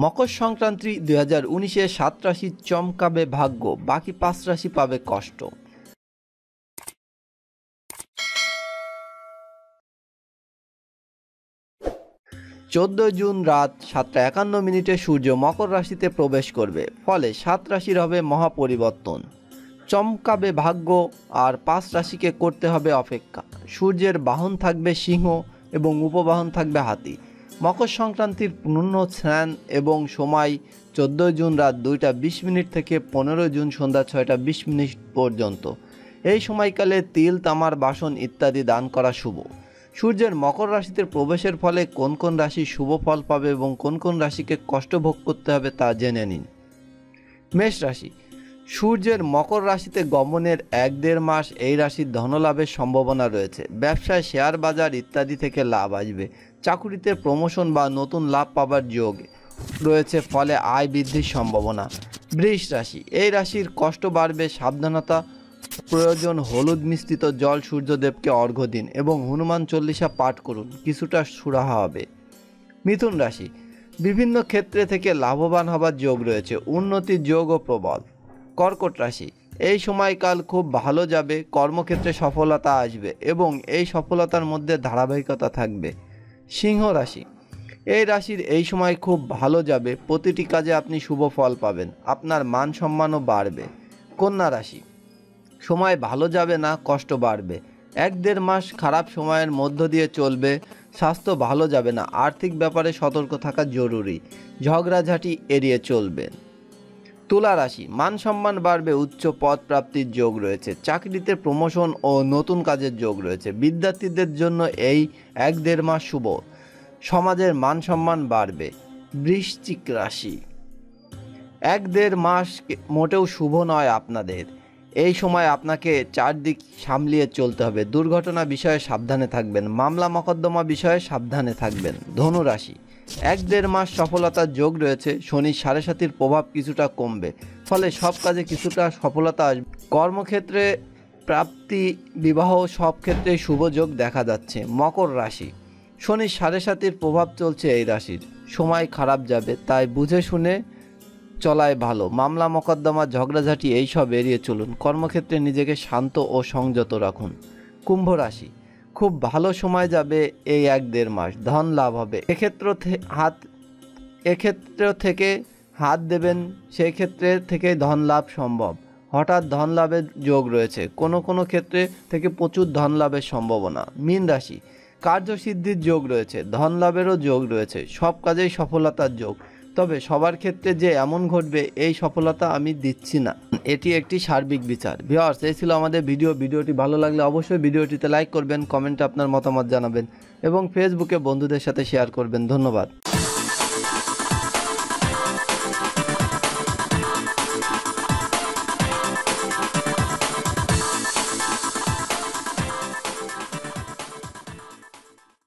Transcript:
মকর সংক্রান্তি দুই হাজার উনিশে সাত রাশি চমকাবে ভাগ্য, বাকি পাঁচ রাশি পাবে কষ্ট। চোদ্দই জুন রাত সাতটা একান্ন মিনিটে সূর্য মকর রাশিতে প্রবেশ করবে, ফলে সাত রাশির হবে মহাপরিবর্তন। চমকাবে ভাগ্য, আর পাঁচ রাশিকে করতে হবে অপেক্ষা। সূর্যের বাহন থাকবে সিংহ এবং উপবাহন থাকবে হাতি। মকর সংক্রান্তির পূর্ণ স্নান এবং সময় চোদ্দোই জুন রাত দুইটা বিশ মিনিট থেকে পনেরোই জুন সন্ধ্যা ছয়টা বিশ মিনিট পর্যন্ত। এই সময়কালে তিল, তামার বাসন ইত্যাদি দান করা শুভ। সূর্যের মকর রাশিতে প্রবেশের ফলে কোন কোন রাশি শুভ ফল পাবে এবং কোন কোন রাশিকে কষ্ট ভোগ করতে হবে তা জেনে নিন। মেষ রাশি সূর্যের মকর রাশিতে গমনের এক দেড় মাস এই রাশির ধনলাভের সম্ভাবনা রয়েছে। ব্যবসায় শেয়ার বাজার ইত্যাদি থেকে লাভ আসবে। চাকুরিতে প্রমোশন বা নতুন লাভ পাবার যোগ রয়েছে ফলে আয় বৃদ্ধির সম্ভাবনা। বৃষ রাশি, এই রাশির কষ্ট বাড়বে, সাবধানতা প্রয়োজন, হলুদ মিশ্রিত জল সূর্যদেবকে অর্ঘ্য দিন এবং হনুমান চল্লিশা পাঠ করুন, কিছুটা সুরাহা হবে। মিথুন রাশি, বিভিন্ন ক্ষেত্রে থেকে লাভবান হবার যোগ রয়েছে, উন্নতির যোগ ও প্রবল। কর্কট রাশি। এই সময়কাল খুব ভালো যাবে, কর্মক্ষেত্রে সফলতা আসবে এবং এই সফলতার মধ্যে ধারাবাহিকতা থাকবে। সিংহ রাশি। এই রাশির এই সময় খুব ভালো যাবে, প্রতিটি কাজে আপনি শুভ ফল পাবেন, আপনার মান সম্মানও বাড়বে। কন্যা রাশি। সময় ভালো যাবে না, কষ্ট বাড়বে। এক দেড় মাস খারাপ সময়ের মধ্য দিয়ে চলবে, স্বাস্থ্য ভালো যাবে না, আর্থিক ব্যাপারে সতর্ক থাকা জরুরি, ঝগড়াঝাটি এড়িয়ে চলবেন। তুলা রাশি, মান সম্মান বাড়বে, উচ্চ পদ প্রাপ্তির যোগ রয়েছে, চাকরিতে প্রমোশন ও নতুন কাজের যোগ রয়েছে, বিদ্যার্থীদের জন্য এই এক দেড় মাস শুভ। সমাজের মান সম্মান বাড়বে, বৃশ্চিক রাশি। এক দেড় মাস মোটেও শুভ নয় আপনাদের। এই সময় আপনাকে চারদিক সামলিয়ে চলতে হবে, দুর্ঘটনা বিষয়ে সাবধানে থাকবেন মামলা মকদ্দমা বিষয়ে সাবধানে থাকবেন ধনুরাশি এক দেড় মাস সফলতার যোগ রয়েছে, শনি সাড়ে সাতির প্রভাব কিছুটা কমবে। ফলে সব কাজে কিছুটা সফলতা আসবে। কর্মক্ষেত্রে প্রাপ্তি, বিবাহ সব ক্ষেত্রে শুভ যোগ দেখা যাচ্ছে। মকর রাশি। শনি সাড়ে সাতির প্রভাব চলছে এই রাশির। সময় খারাপ যাবে, তাই বুঝে শুনে চলায় ভালো। মামলা, মোকদ্দমা, ঝগড়াঝাঁটি, এইসব এড়িয়ে চলুন। কর্মক্ষেত্রে নিজেকে শান্ত ও সংযত রাখুন। কুম্ভ রাশি। খুব ভালো সময় যাবে এই এক দেড় মাস, ধন লাভ হবে। এক্ষেত্র হাত, এক্ষেত্র থেকে হাত দেবেন সেই ক্ষেত্রে থেকে ধন লাভ সম্ভব। হঠাৎ ধন লাভের যোগ রয়েছে, কোনো কোনো ক্ষেত্রে থেকে প্রচুর ধন লাভের সম্ভাবনা। মীন রাশি, কার্যসিদ্ধির যোগ রয়েছে, ধন লাভেরও যোগ রয়েছে, সব কাজেই সফলতার যোগ। তবে সবার ক্ষেত্রে যে এমন ঘটবে, এই সফলতা আমি দিচ্ছি না। এটি একটি সার্বিক বিচার। ভিওয়ার্স এই ছিল আমাদের ভিডিও। ভিডিওটি ভালো লাগলে অবশ্যই ভিডিওটিতে লাইক করবেন কমেন্টে আপনার মতামত জানাবেন এবং ফেসবুকে বন্ধুদের সাথে শেয়ার করবেন। ধন্যবাদ।